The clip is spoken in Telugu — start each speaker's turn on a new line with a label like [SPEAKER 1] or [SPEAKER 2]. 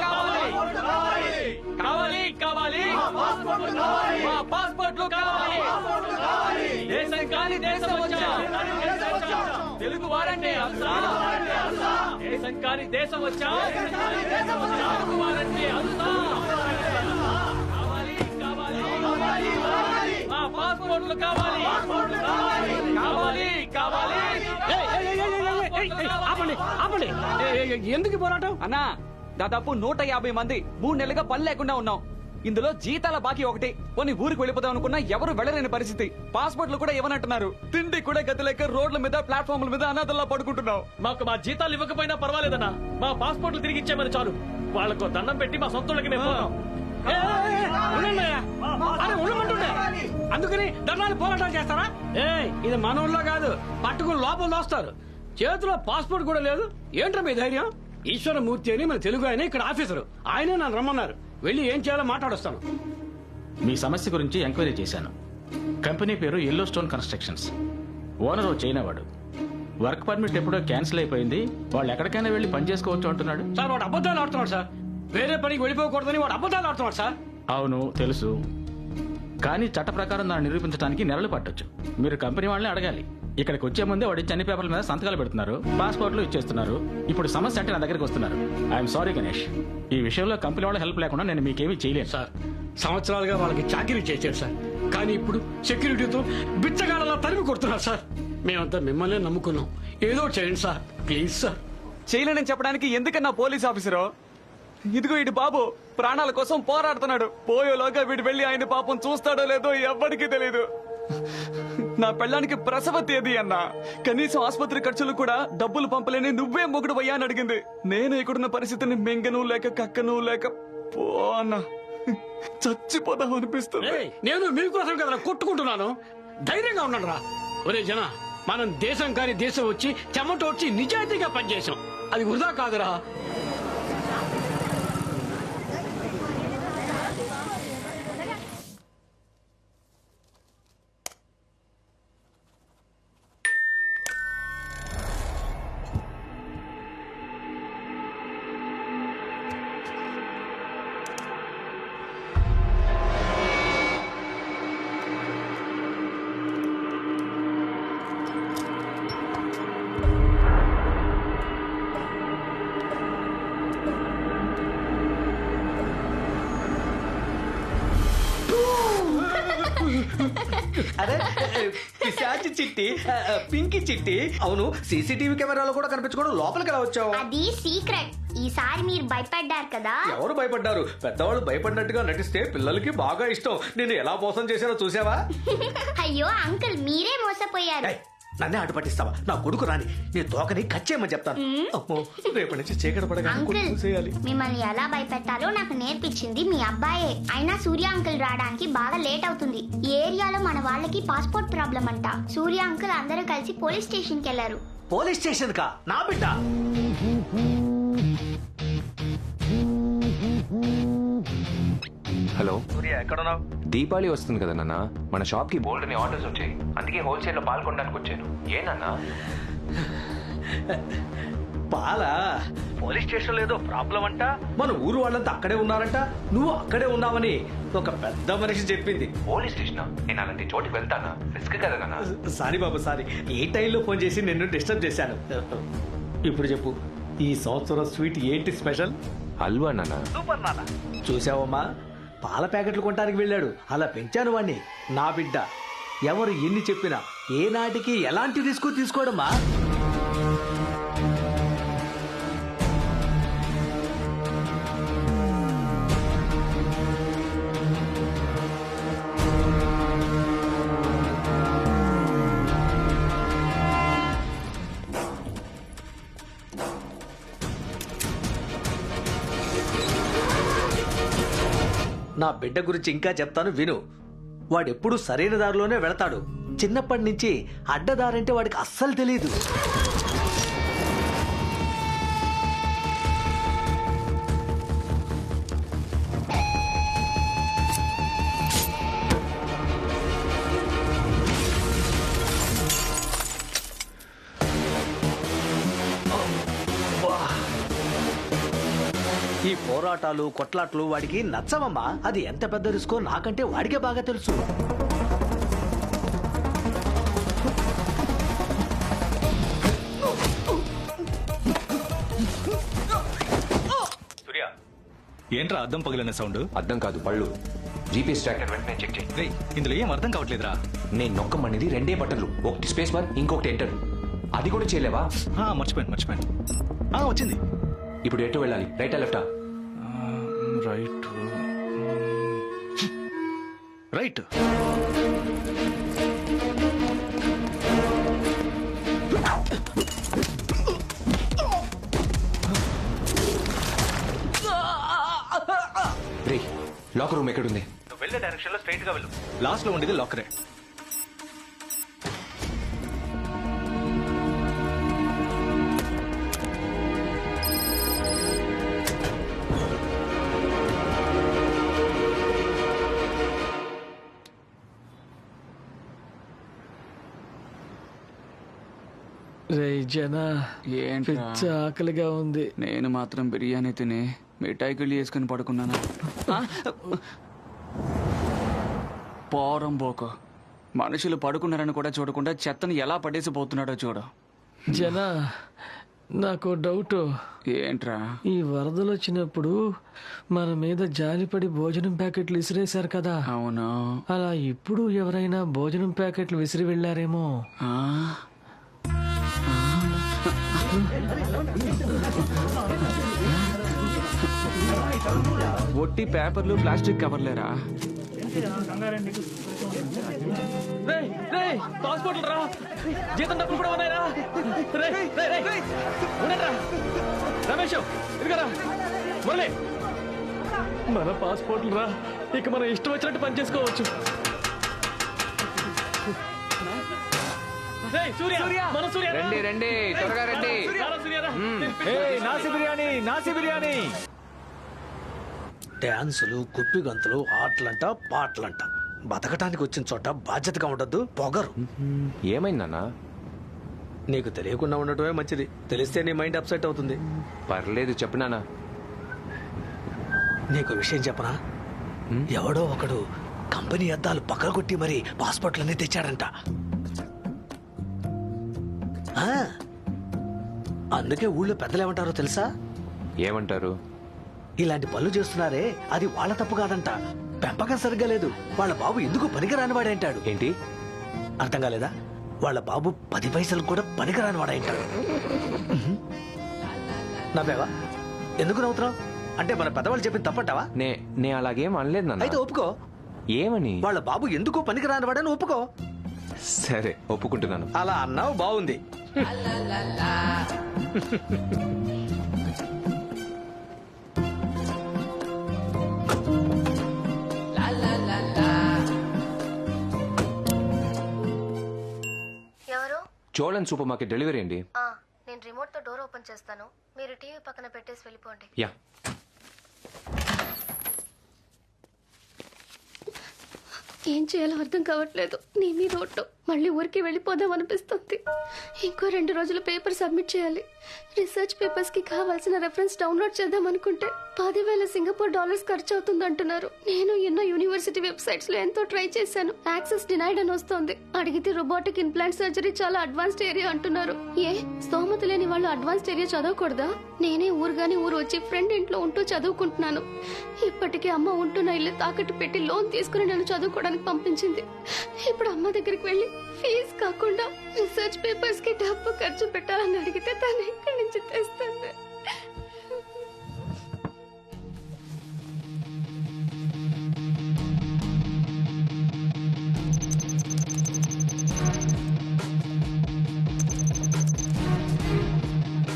[SPEAKER 1] కావాలి. కావాలి కావాలి. మా పాస్పోర్ట్లు కావాలి. దేశం కాని దేశం వచ్చా. తెలుగు వారంటే అంతా దేశం కాని దేశం వచ్చా. తెలుగు వారంటే అంతా కావాలి కావాలి. మా పాస్పోర్ట్లు కావాలి. కావాలి కావాలి.
[SPEAKER 2] ఏయ్, ఏయ్, ఏయ్, ఏయ్, ఏయ్, ఏయ్, ఏయ్, ఆపండి ఆపండి. ఏయ్, ఏయ్, ఏయ్, ఎందుకు పోరాటం?
[SPEAKER 3] అన్నా దాదాపు నూట యాభై మంది మూడు నెలలుగా పని లేకుండా ఉన్నాం. ఇందులో జీతాల బాకీ ఒకటి. కొన్ని ఊరికి వెళ్ళిపోదాం అనుకున్నా ఎవరు వెళ్ళలేని పరిస్థితి. పాస్పోర్ట్లు కూడా ఇవ్వనంటున్నారు. తిండి కూడా గతి లేక రోడ్ల మీద ప్లాట్ఫామ్ల మీద అనాథల్లా పడుకుంటున్నాం.
[SPEAKER 1] మాకు మా జీతాలు ఇవ్వకపోయినా పర్వాలేదన్నా. మా పాస్పోర్ట్లు తిరిగి ఇచ్చేమని చాలు. వాళ్ళకు దండం పెట్టి మా మేము
[SPEAKER 2] ఉండమంటుండే. అందుకని దండాలు పోరాటాలు చేస్తారా? ఏ ఇది మన ఊళ్ళో కాదు. పట్టుకుని లోపల దోస్తారు. చేతిలో పాస్పోర్ట్ కూడా లేదు. ఏంట్రా మీ ధైర్యం? ఈశ్వరమూర్తి అని మన తెలుగు ఆయన ఇక్కడ ఆఫీసరు. ఆయనే నన్ను రమ్మన్నారు. వెళ్ళి ఏం చేయాలో మాట్లాడొస్తాను.
[SPEAKER 4] మీ సమస్య గురించి ఎంక్వైరీ చేశాను. కంపెనీ పేరు ఎల్లో స్టోన్ కన్స్ట్రక్షన్స్ ఓనర్ ఓ చైనా వాడు వర్క్ పర్మిట్ ఎప్పుడో క్యాన్సిల్ అయిపోయింది. వాళ్ళు ఎక్కడికైనా వెళ్ళి పని చేసుకోవచ్చు అంటున్నాడు.
[SPEAKER 2] సార్ వాడు అబద్ధాలు ఆడుతున్నాడు సార్. వేరే పనికి వెళ్ళిపోకూడదని వాడు అబద్ధాలు ఆడుతున్నాడు సార్.
[SPEAKER 4] అవును తెలుసు. కానీ చట్ట ప్రకారం దాన్ని నిరూపించడానికి నెలలు పట్టొచ్చు. మీరు కంపెనీ వాళ్ళని అడగాలి. ఇక్కడికి వచ్చే ముందే వాడి అన్ని పేపర్ల మీద సంతకాలు పెడుతున్నారు పాస్పోర్ట్లు ఇచ్చేస్తున్నారు. ఇప్పుడు సమస్య అంటే నా దగ్గరికి వస్తున్నారు. ఐఎమ్ సారీ గణేష్ ఈ విషయంలో కంపెనీ వాళ్ళ హెల్ప్ లేకుండా నేను మీకేమీ చేయలేను.
[SPEAKER 2] సార్ సంవత్సరాలుగా వాళ్ళకి చాకరీ చేశారు సార్. కానీ ఇప్పుడు సెక్యూరిటీతో బిచ్చగాళ్ళలా తరిమి కొడుతున్నారు సార్. మేమంతా మిమ్మల్ని నమ్ముకున్నాం. ఏదో చేయండి సార్. Please sir.
[SPEAKER 3] చేయలేనని చెప్పడానికి ఎందుకన్నా పోలీస్ ఆఫీసరు? ఇదిగో ఇటు బాబు ప్రాణాల కోసం పోరాడుతున్నాడు. పోయేలోగా వీడు వెళ్ళి ఆయన పాపం చూస్తాడో లేదో ఎవ్వడికి తెలియదు నా పెళ్ళానికి ప్రసవ తేదీ అన్న. కనీసం ఆసుపత్రి ఖర్చులు కూడా డబ్బులు పంపలేని నువ్వే మొగుడు పోయా అని అడిగింది. నేను ఇక్కడున్న పరిస్థితిని మింగను లేక కక్కను లేక పో అన్న. చచ్చిపోదాం అనిపిస్తుంది.
[SPEAKER 2] నేను మీకోసం కదా కొట్టుకుంటున్నాను. ధైర్యంగా ఉన్నాను రా ఒరే జన మనం దేశం కాని దేశం వచ్చి చెమట వచ్చి నిజాయితీగా పనిచేసాం అది వృధా కాదురా.
[SPEAKER 5] అరే పిశాచి చిట్టి పింకి చిట్టి. అవును సీసీటీవీ కెమెరాలో కూడా కనిపించుకోవడం లోపలికి ఎలా వచ్చావు?
[SPEAKER 6] అది సీక్రెట్. ఈసారి మీరు భయపడ్డారు కదా.
[SPEAKER 5] ఎవరు భయపడ్డారు? పెద్దవాళ్ళు భయపడినట్టుగా నటిస్తే పిల్లలకి బాగా ఇష్టం. నేను ఎలా మోసం చేశానో చూసావా?
[SPEAKER 6] అయ్యో అంకుల్ మీరే మోసపోయారు.
[SPEAKER 5] నన్నే అడ్డు పట్టిస్తావా? నా కొడుకు రాని నీ తోకని కచ్చేయమని చెప్తాను. అమ్మో రేపటి నుంచి చీకటి పడగానే చూసేయాలి.
[SPEAKER 6] మిమ్మల్ని ఎలా భయపెట్టాలో నాకు నేర్పించింది మీ అబ్బాయే. అయినా సూర్య అంకుల్ రావడానికి బాగా లేట్ అవుతుంది. ఈ ఏరియాలో మన వాళ్ళకి పాస్పోర్ట్ ప్రాబ్లం అంట. సూర్య అంకుల్ అందరూ కలిసి పోలీస్ స్టేషన్కి వెళ్ళారు
[SPEAKER 5] పోలీస్ స్టేషన్ కా? నా బిడ్డ.
[SPEAKER 7] హలో.
[SPEAKER 5] సూర్య ఎక్కడున్నావు?
[SPEAKER 7] దీపావళి వస్తుంది కదా నాన్న. మన షాప్కి బోల్డ్ అని ఆర్డర్స్ వచ్చాయి. అందుకే హోల్సేల్లో పాల్గొనడానికి వచ్చాను. ఏనన్నా
[SPEAKER 5] పాలా? పోలీస్ స్టేషన్ లేదో ప్రాబ్లం అంట? మన ఊరు వాళ్ళంతా అక్కడే ఉన్నారంట? నువ్వు అక్కడే ఉన్నావని ఒక పెద్ద మనిషి చెప్పింది.
[SPEAKER 7] Police station? నేను అలాంటి చోటుకి వెళ్తానా? రిస్క్ కదా నాన్న.
[SPEAKER 5] సారీ బాబు సారీ. ఏ టైంలో ఫోన్ చేసి నిన్ను డిస్టర్బ్ చేశాను? ఇప్పుడు చెప్పు. ఈ సంవత్సరం స్వీట్ ఏంటి స్పెషల్?
[SPEAKER 7] హల్వా నాన్న.
[SPEAKER 5] సూపర్ నాన్న చూసావమ్మా పాల ప్యాకెట్లు కొనడానికి వెళ్ళాడు. అలా పెంచాను వాణ్ణి. నా బిడ్డ ఎవరు ఎన్ని చెప్పినా ఏ నాటికి ఎలాంటి రిస్క్ తీసుకోవడమా నా బిడ్డ గురించి ఇంకా చెప్తాను విను. వాడెప్పుడు సరైన దారిలోనే వెళతాడు. చిన్నప్పటి నుంచి అడ్డదారంటే వాడికి అస్సలు తెలియదు పోరాటాలు కొట్లాట్లు వాడికి నచ్చవమ్మా. అది ఎంత పెద్ద రిస్కో నాకంటే వాడికే బాగా తెలుసు.
[SPEAKER 8] సూర్య. ఏంట్రా అద్దం పగిలిన సౌండ్?
[SPEAKER 7] అర్థం కాదు పళ్ళు. జీపీఎస్ ట్రాకర్ వెంటనే చెక్ చేయి.
[SPEAKER 8] రేయ్ ఇందులో ఏం అర్థం కావట్లేదురా?
[SPEAKER 7] నేను నొక్కమనేది రెండే బట్టలు ఒకటి స్పేస్ బార్ ఇంకొకటి ఎంటర్ అది కూడా చేయలేవా?
[SPEAKER 8] ఆ, మర్చిపోయాను మర్చిపోయాను. ఆ, వచ్చింది.
[SPEAKER 7] ఇప్పుడు ఎటు వెళ్ళాలి? రైటా లెఫ్టా
[SPEAKER 8] రైట్. రైట్.
[SPEAKER 7] రే లాకర్ రూమ్ ఎక్కడుంది?
[SPEAKER 8] నువ్వు వెళ్ళే డైరెక్షన్లో స్ట్రైట్గా వెళ్ళు. లాస్ట్లో ఉండేది లాకరే
[SPEAKER 1] జన? పిచ్చ ఆకలిగా ఉంది.
[SPEAKER 3] నేను మాత్రం బిర్యానీ తిని మిఠాయికిళ్ళి వేసుకుని పడుకున్నాను? పోరం పోకు. మనుషులు పడుకున్నారని కూడా చూడకుండా చెత్తను ఎలా పడేసి పోతున్నాడో చూడు.
[SPEAKER 1] జన నాకు డౌట్.
[SPEAKER 3] ఏంట్రా?
[SPEAKER 1] ఈ వరదలు వచ్చినప్పుడు మన మీద జాలిపడి భోజనం ప్యాకెట్లు విసిరేశారు కదా.
[SPEAKER 3] అవును.
[SPEAKER 1] అలా ఇప్పుడు ఎవరైనా భోజనం ప్యాకెట్లు విసిరి వెళ్ళారేమో.
[SPEAKER 3] ఆ? ఒట్టి పేపర్లు ప్లాస్టిక్ కవర్లేరా?
[SPEAKER 1] పాస్పోర్ట్లు రా. జీతం డబ్బులు కూడా ఉన్నాయరా. రేయ్, రమేష్ ఇదిగరా. మురళి. మన పాస్పోర్ట్లు రా. ఇక మనం ఇష్టం వచ్చినట్టు పని చేసుకోవచ్చు.
[SPEAKER 7] రండి రండి త్వరగా రండి.
[SPEAKER 8] నాసి బిర్యానీ నాసి బిర్యానీ.
[SPEAKER 5] గంతులు ఆటలంట పాటలంట. బతకటానికి వచ్చిన చోట బాధ్యతగా ఉండద్దు పొగరు.
[SPEAKER 7] ఏమైందన్నా?
[SPEAKER 5] నీకు తెలియకుండా ఉండటమే మంచిది. తెలిస్తే నీ మైండ్ అప్సెట్ అవుతుంది.
[SPEAKER 7] పర్లేదు చెప్పినానా
[SPEAKER 5] నీకు విషయం చెప్పనా? ఎవడో ఒకడు కంపెనీ అద్దాలు పగలగొట్టి మరి పాస్పోర్ట్లన్నీ తెచ్చాడంట. అందుకే ఊళ్ళో పెద్దలు ఏమంటారో తెలుసా?
[SPEAKER 7] ఏమంటారు?
[SPEAKER 5] ఇలాంటి పనులు చేస్తున్నారే అది వాళ్ళ తప్పు కాదంట. పెంపకం సరిగ్గా లేదు. వాళ్ళ బాబు ఎందుకు పనికిరాని వాడంటాడు
[SPEAKER 7] ఏంటి?
[SPEAKER 5] అర్థం కాలేదా? వాళ్ళ బాబు పది పైసలు కూడా పనికిరాని వాడంటాడు నవ్వావా? ఎందుకు నవ్వుతున్నావు? అంటే మన పెద్దవాళ్ళు చెప్పింది తప్పంటావా?
[SPEAKER 7] నే నే అలాగేం అనలేదు నాన్న.
[SPEAKER 5] అయితే ఒప్పుకో.
[SPEAKER 7] ఏమని?
[SPEAKER 5] వాళ్ళ బాబు ఎందుకు పనికిరాని వాడని ఒప్పుకో.
[SPEAKER 7] సరే ఒప్పుకుంటున్నాను.
[SPEAKER 5] అలా అన్నావు బాగుంది.
[SPEAKER 9] ఎవరు?
[SPEAKER 7] చోళన్ సూపర్ మార్కెట్ డెలివరీ అండి.
[SPEAKER 9] ఆ, నేను రిమోట్తో డోర్ ఓపెన్ చేస్తాను. మీరు టీవీ పక్కన పెట్టేసి వెళ్ళిపోండి.
[SPEAKER 7] యా.
[SPEAKER 9] ఏం చేయాలో అర్థం కావట్లేదు. నీ మీద ఒట్టు మళ్ళీ ఊరికి వెళ్ళిపోదాం అనిపిస్తుంది. ఇంకో రెండు రోజులు పేపర్ సబ్మిట్ చేయాలి. రీసెర్చ్ పేపర్స్కి కావాల్సిన రెఫరెన్స్ డౌన్లోడ్ చేద్దాం అనుకుంటే పదివేల సింగపూర్ డాలర్స్ ఖర్చు అవుతుంది అంటున్నారు నేను ఎన్నో యూనివర్సిటీ వెబ్సైట్స్లో ఎంతో ట్రై చేశాను. యాక్సెస్ డినైడ్ అని వస్తుంది. అడిగితే రోబోటిక్ ఇంప్లాంట్ సర్జరీ చాలా అడ్వాన్స్డ్ ఏరియా అంటున్నారు. ఏ? స్తోమత లేని వాళ్ళు అడ్వాన్స్డ్ ఏరియా చదవకూడదా? నేనే ఊరుగాని ఊరు వచ్చి ఫ్రెండ్ ఇంట్లో ఉంటూ చదువుకుంటున్నాను. ఇప్పటికే అమ్మ ఉంటున్న ఇల్లు తాకట్టు పెట్టి లోన్ తీసుకుని నన్ను చదువుకోవడానికి పంపించింది. ఇప్పుడు అమ్మ దగ్గరికి వెళ్ళి ఫీజు కాకుండా రీసెర్చ్ పేపర్స్కి డబ్బు ఖర్చు పెట్టాలని అడిగితే తను ఎక్కడి నుంచి తెస్తుంది